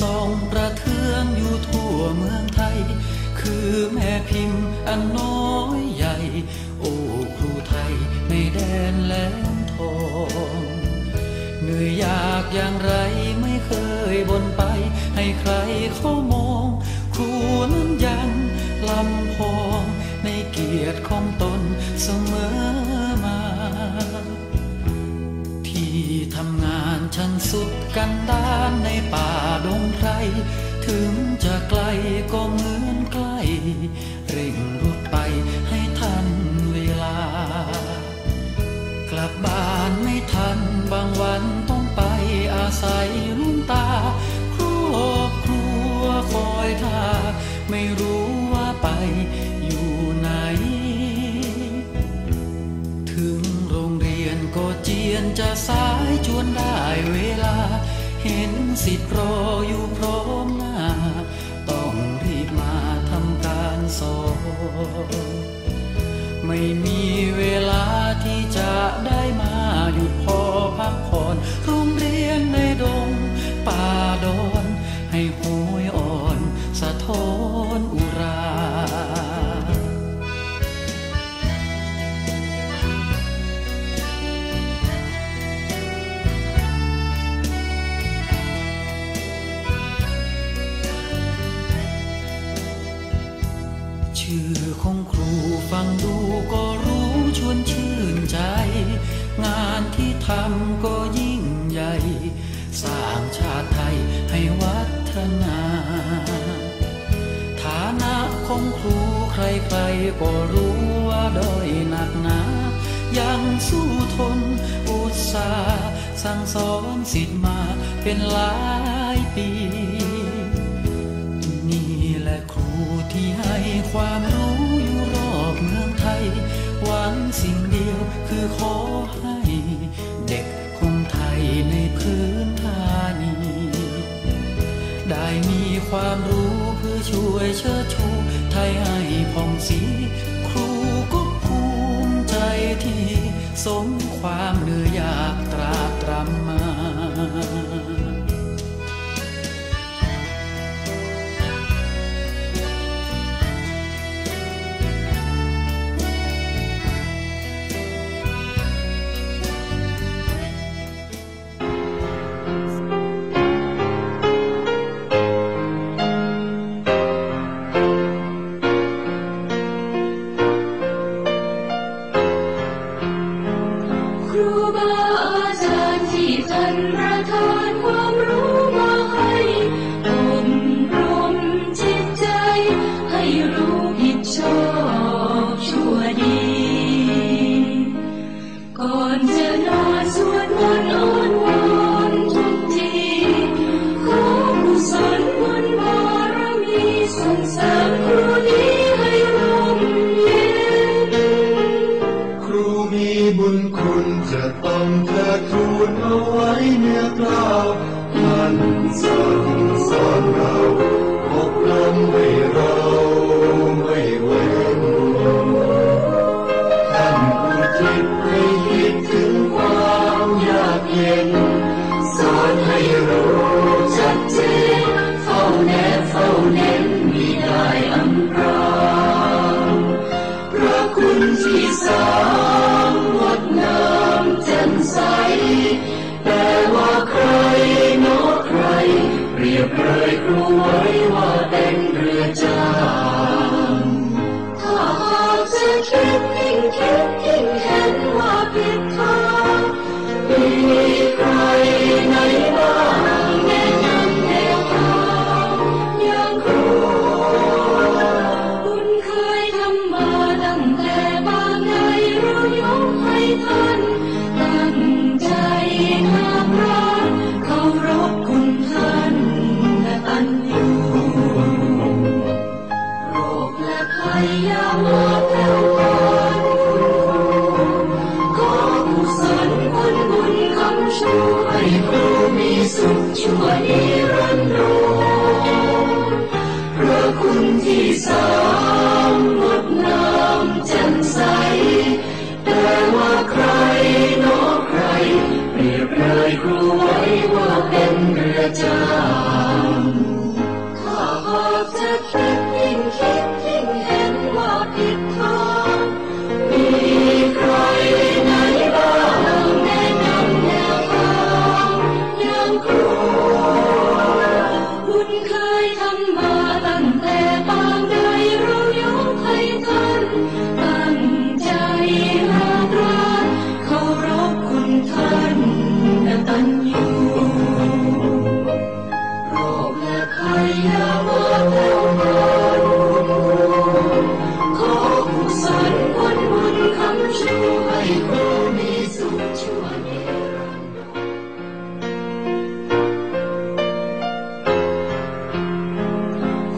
ส่องประเทืองอยู่ทั่วเมืองไทย คือแม่พิมพ์อันน้อยใหญ่ โอ้ครูไทยในแดนแหลมทอง เหนื่อยยากอย่างไรไม่เคยบนไป ให้ใครเขามอง ครูนั้นยังลำพองในเกียรติของตนเสมอมา ที่ทำงานชั้นสุดกันดานในป่าดงไพรถึงจะไกลก็เหมือนใกล้เร่งรุดไปให้ทันเวลา กลับบ้านไม่ทันบางวัน สิทธิ์รออยู่พร้อมหน้า ต้องรีบมาทำการสอนไม่มีเวลา ของครูใครๆก็รู้ว่าด้อยหนักหนา ยังสู้ทนอุตสาห์สั่งสอนสิทธิ์มาเป็นหลายปี นี่แหละครูที่ให้ความรู้อยู่รอบเมืองไทย หวังสิ่งเดียวคือขอให้เด็กคนไทยในพื้นฐานีได้มีความรู้เพื่อช่วยเชิดชู ทยให้ผ่องสี ครูก็ภูมิใจที่สมความเหนื่อยากตราตรำมา ครูบาอ ระคุณที่สามงดงามแจ่มใส แต่ว่าใครเนอใคร เปรียบเลยครูไว้ว่าเป็นเรือจ้างถ้าหากจะคิดยิ่งคิดยิ่งเห็นว่าผิดทาง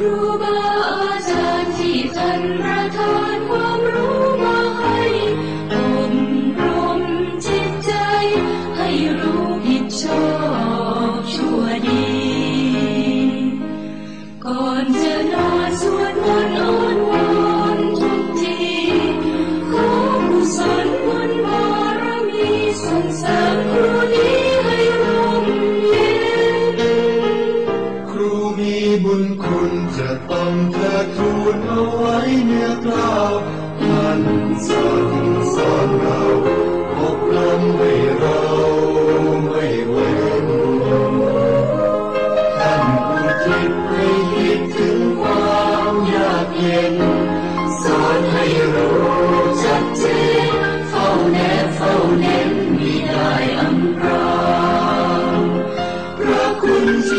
รูบาอาจารย์ที่จันทร์ทาน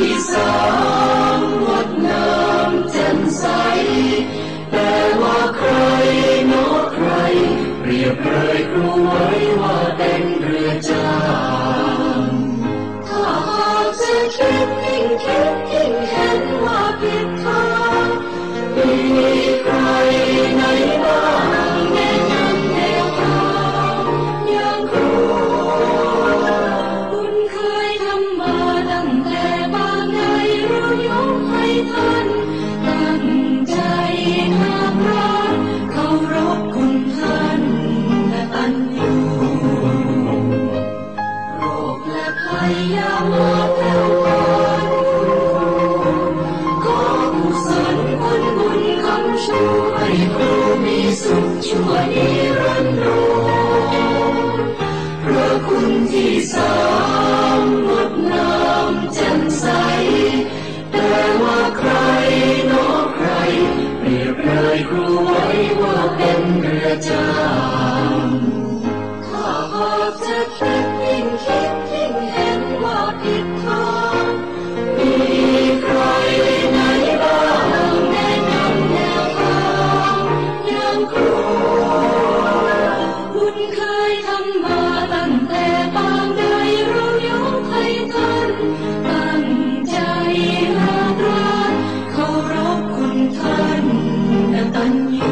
ที่สามงดงามแจ่ใส แต่ว่าใครโนใคร เรียบเลยครูไว้ว่าเป็นเรือจ้าถ้าจะคิดยิ่งคิดยิ่งเห็นว่าผิดทาง Jesus. you.